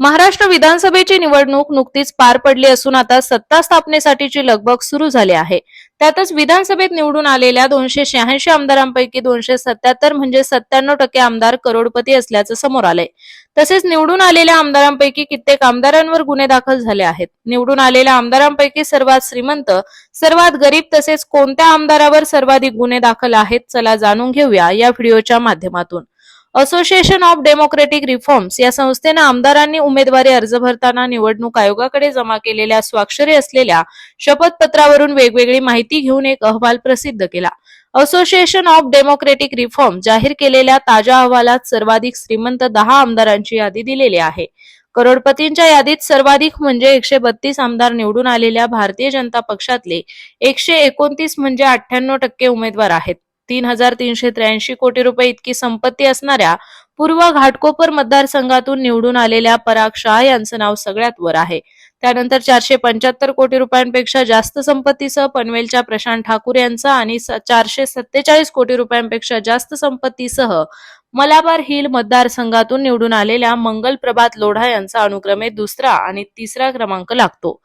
महाराष्ट्र विधानसभेची निवडणूक नुकतीच पार पडली असून आता सत्ता स्थापनेसाठीची लगबग सुरू झाली आहे. त्यातच विधानसभेत निवडून आलेल्या दोनशे शहाऐंशी आमदारांपैकी दोनशे सत्याहत्तर म्हणजे सत्त्याण्णव टक्के आमदार करोडपती असल्याचं समोर आलंय. तसेच निवडून आलेल्या आमदारांपैकी कित्येक आमदारांवर गुन्हे दाखल झाले आहेत. निवडून आलेल्या आमदारांपैकी सर्वात श्रीमंत सर्वात गरीब तसेच कोणत्या आमदारावर सर्वाधिक गुन्हे दाखल आहेत चला जाणून घेऊया या व्हिडिओच्या माध्यमातून. असोसिएशन ऑफ डेमोक्रेटिक रिफॉर्म्स या संस्थेनं आमदारांनी उमेदवारी अर्ज भरताना निवडणूक आयोगाकडे जमा केलेल्या स्वाक्षरी असलेल्या शपथपत्रावरून वेगवेगळी माहिती घेऊन एक अहवाल प्रसिद्ध केला. असोसिएशन ऑफ डेमोक्रेटिक रिफॉर्म जाहीर केलेल्या ताज्या अहवालात सर्वाधिक श्रीमंत दहा आमदारांची यादी दिलेली आहे. करोडपतींच्या यादीत सर्वाधिक म्हणजे एकशे बत्तीस आमदार निवडून आलेल्या भारतीय जनता पक्षातले एकशे एकोणतीस म्हणजे अठ्ठ्याण्णव टक्के उमेदवार आहेत. तीन हजार तीनशे त्र्याऐंशी कोटी रुपये इतकी संपत्ती असणाऱ्या पूर्व घाटकोपर मतदारसंघातून निवडून आलेल्या पराग शाह यांचं नाव सगळ्यात वर आहे. त्यानंतर चारशे पंच्याहत्तर कोटी रुपयांपेक्षा जास्त संपत्तीसह पनवेलच्या प्रशांत ठाकूर यांचा आणि चारशे सत्तेचाळीस कोटी रुपयांपेक्षा जास्त संपत्तीसह मलाबार हिल मतदारसंघातून निवडून आलेल्या मंगल प्रभात लोढा यांचा अनुक्रमे दुसरा आणि तिसरा क्रमांक लागतो.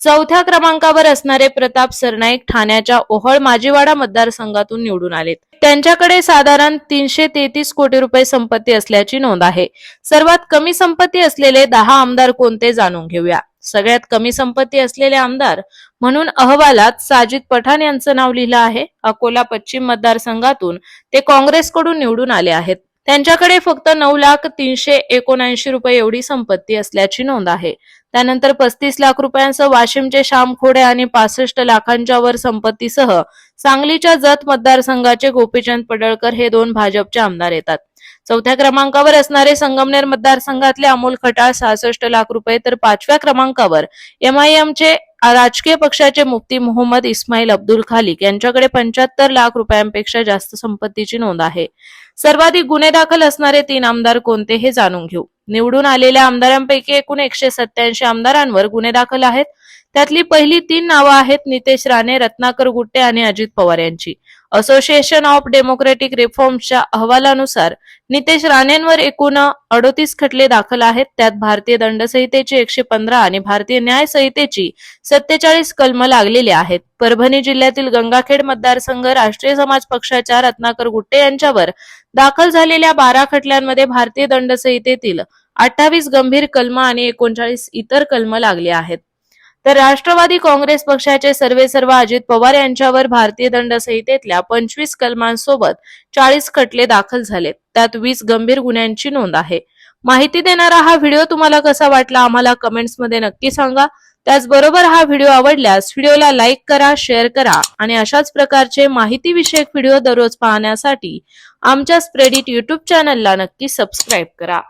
चौथ्या क्रमांकावर असणारे प्रताप सरनाईक ठाण्याच्या ओहळ माजीवाडा मतदारसंघातून निवडून आलेत. त्यांच्याकडे साधारण तीनशे तेहतीस कोटी रुपये संपत्ती असल्याची नोंद आहे. सर्वात कमी संपत्ती असलेले दहा आमदार कोणते जाणून घेऊया. सगळ्यात कमी संपत्ती असलेले आमदार म्हणून अहवालात साजिद पठाण यांचं नाव लिहिलं आहे. अकोला पश्चिम मतदारसंघातून ते काँग्रेसकडून निवडून आले आहेत. त्यांच्याकडे फक्त नऊ लाख तीनशे एकोणऐंशी रुपये एवढी संपत्ती असल्याची नोंद आहे. त्यानंतर पस्तीस लाख रुपयांसह वाशिमचे श्याम खोडे आणि पासष्ट लाखांच्या वर संपत्तीसह सांगलीच्या जत मतदारसंघाचे गोपीचंद पडळकर हे दोन भाजपचे आमदार येतात. चौथ्या क्रमांकावर असणारे संगमनेर मतदारसंघातले अमोल खटाळ सहासष्ट लाख रुपये तर पाचव्या क्रमांकावर एमआयएमचे राजकीय पक्षाचे मुफ्ती मोहम्मद इस्माईल अब्दुल खालिक यांच्याकडे पंच्याहत्तर लाख रुपयांपेक्षा जास्त संपत्तीची नोंद आहे. सर्वाधिक गुन्हे दाखल असणारे तीन आमदार कोणते हे जाणून घेऊ. निवडून आलेल्या आमदारांपैकी एकूण एकशे सत्याऐंशी आमदारांवर गुन्हे दाखल आहेत. त्यातली पहिली तीन नावं आहेत नितेश राणे रत्नाकर गुट्टे आणि अजित पवार यांची. असोसिएशन ऑफ डेमोक्रेटिक रिफॉर्म्सच्या अहवालानुसार नितेश राणेंवर एकूण अडोतीस खटले दाखल आहेत. त्यात भारतीय दंड संहितेची एकशे पंधरा आणि भारतीय न्याय संहितेची सत्तेचाळीस कलम लागलेली आहेत. परभणी जिल्ह्यातील गंगाखेड मतदारसंघ राष्ट्रीय समाज पक्षाच्या रत्नाकर गुट्टे यांच्यावर दाखल झालेल्या बारा खटल्यांमध्ये भारतीय दंड संहितेतील अठ्ठावीस गंभीर कलम आणि एकोणचाळीस इतर कलम लागले आहेत. तर राष्ट्रवादी काँग्रेस पक्षाचे सर्वे सर्व अजित पवार यांच्यावर भारतीय दंड संहितेतल्या पंचवीस कलमांसोबत चाळीस खटले दाखल झालेत. त्यात वीस गंभीर गुन्ह्यांची नोंद आहे. माहिती देणारा हा व्हिडिओ तुम्हाला कसा वाटला आम्हाला कमेंट्समध्ये नक्की सांगा. त्याचबरोबर हा व्हिडिओ आवडल्यास व्हिडिओला लाईक करा शेअर करा आणि अशाच प्रकारचे माहिती विषयक व्हिडिओ दररोज पाहण्यासाठी आमच्या स्प्रेडिट युट्यूब चॅनलला नक्की सबस्क्राईब करा.